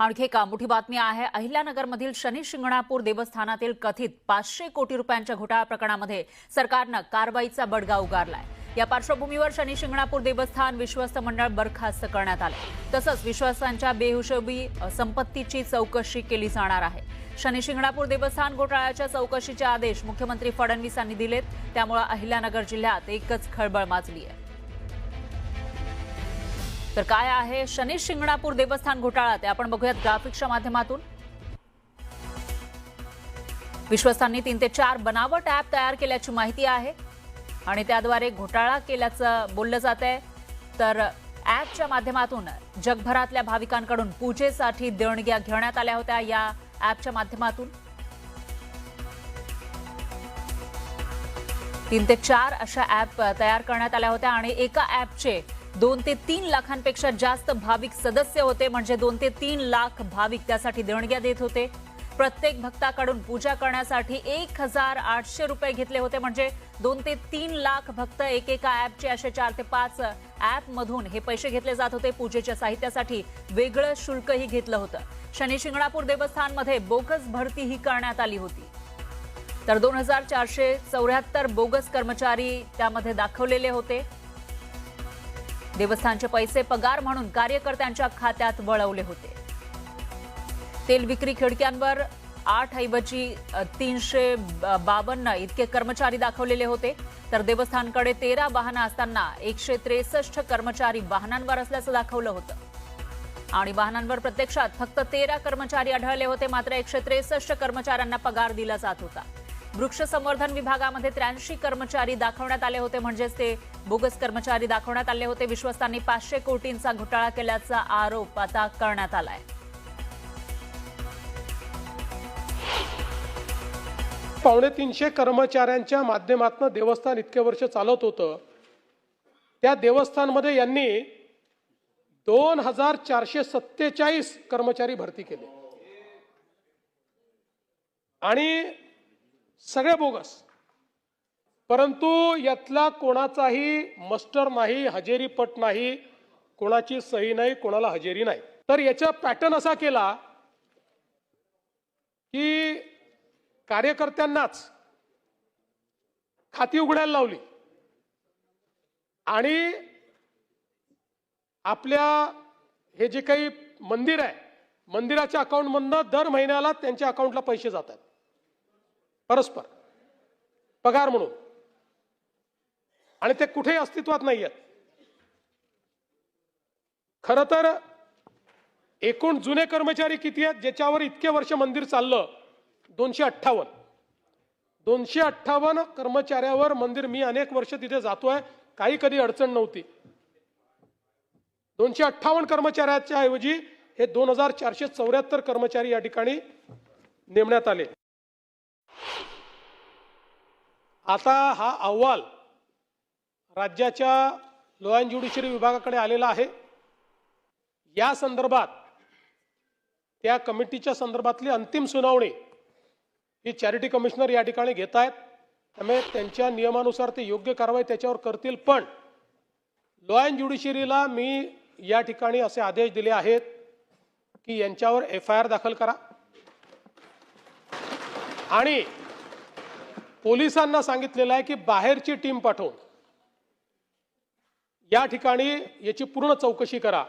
आणखी एक मोठी बातमी आहे. अहिल्यानगरमधील शनी शिंगणापूर देवस्थानातील कथित पाचशे कोटी रुपयांच्या घोटाळा प्रकरणामध्ये सरकारनं कारवाईचा बडगा उगारलाय. या पार्श्वभूमीवर शनी शिंगणापूर देवस्थान विश्वस्त मंडळ बरखास्त करण्यात आलं तसंच विश्वस्तांच्या बेहुशोबी संपत्तीची चौकशी केली जाणार आहे. शनी शिंगणापूर देवस्थान घोटाळ्याच्या चौकशीचे आदेश मुख्यमंत्री फडणवीसांनी दिलेत. त्यामुळे अहिल्यानगर जिल्ह्यात एकच खळबळ माजली आहे तर काय आहे? शनी शिंगणापूर देवस्थान घोटाळा ते आपण बघूयात ग्राफिक्सच्या माध्यमातून. विश्वस्तांनी तीन ते चार बनावट ॲप तयार केल्याची माहिती आहे आणि त्याद्वारे घोटाळा केल्याचं बोललं जात आहे. तर ॲपच्या माध्यमातून जगभरातल्या भाविकांकडून पूजेसाठी देणग्या घेण्यात आल्या होत्या या ॲपच्या माध्यमातून. तीन ते चार अशा ॲप तयार करण्यात आल्या होत्या आणि एका ॲपचे दोन ते तीन लाखांपेक्षा जास्त भाविक सदस्य होते म्हणजे दोन ते तीन लाख भाविक त्यासाठी देणग्या देत होते. प्रत्येक भक्ताकडून पूजा करण्यासाठी एक हजार आठशे रुपये घेतले होते म्हणजे दोन ते तीन लाख भक्त एकेका ॲपचे असे चार ते पाच ॲपमधून हे पैसे घेतले जात होते. पूजेच्या साहित्यासाठी वेगळं शुल्कही घेतलं होतं. शनी शिंगणापूर देवस्थानमध्ये बोगस भरती ही करण्यात आली होती. तर दोन हजार चारशे चौऱ्याहत्तर बोगस कर्मचारी त्यामध्ये दाखवलेले होते. देवस्थानचे पैसे पगार म्हणून कार्यकर्त्यांच्या खात्यात वळवले होते. तेल विक्री खिडक्यांवर आठ ऐवजी तीनशे बावन्न इतके कर्मचारी दाखवलेले होते. तर देवस्थानकडे तेरा वाहनं असताना एकशे त्रेसष्ट कर्मचारी वाहनांवर असल्याचं दाखवलं होतं. आणि वाहनांवर प्रत्यक्षात फक्त तेरा कर्मचारी आढळले होते मात्र एकशे त्रेसष्ट कर्मचाऱ्यांना पगार दिला जात होता. वृक्ष संवर्धन विभागामध्ये त्र्याऐंशी कर्मचारी दाखवण्यात आले होते म्हणजेच ते बोगस कर्मचारी दाखवण्यात आले होते. विश्वस्तांनी पाचशे कोटींचा घोटाळा केल्याचा आरोप आता करण्यात आलाय. पावणे तीनशे कर्मचाऱ्यांच्या माध्यमातून देवस्थान इतके वर्ष चालत होतं. त्या देवस्थानमध्ये यांनी दोन हजार चारशे सत्तेचाळीस कर्मचारी भरती केले. आणि सगळे बोगस परंतु यातला कोणाचाही मस्टर नाही हजेरीपट नाही कोणाची सही नाही कोणाला हजेरी नाही. तर याचा पॅटर्न असा केला की कार्यकर्त्यांनाच खाती उघडायला लावली. आणि आपल्या हे जे काही मंदिर आहे मंदिराच्या अकाउंटमधनं दर महिन्याला त्यांच्या अकाउंटला पैसे जातात. परस्पर. पगार म्हणून. आणि ते कुठेही अस्तित्वात नाही आहेत खरं तर एकूण जुने कर्मचारी किती आहेत ज्याच्यावर इतके वर्ष मंदिर चाललं? दोनशे अठ्ठावन्न. दोनशे अठ्ठावन्न कर्मचाऱ्यावर मंदिर. मी अनेक वर्ष तिथे जातोय काही कधी अडचण नव्हती. दोनशे अठ्ठावन्न कर्मचाऱ्याच्या ऐवजी हे दोन हजार चारशे चौऱ्याहत्तर कर्मचारी या ठिकाणी नेमण्यात आले. आता हा अहवाल राज्याच्या लॉ अँड ज्युडिशरी विभागाकडे आलेला आहे. या संदर्भात त्या कमिटीच्या संदर्भातली अंतिम सुनावणी ही चॅरिटी कमिशनर या ठिकाणी घेत आहेत. त्यामुळे त्यांच्या नियमानुसार ते योग्य कारवाई त्याच्यावर करतील. पण लॉ अँड ज्युडिशरीला मी या ठिकाणी असे आदेश दिले आहेत की यांच्यावर एफ आय आर दाखल करा. आणि पोलिसांना सांगितलेलं आहे की बाहेरची टीम पाठवून या ठिकाणी याची पूर्ण चौकशी करा.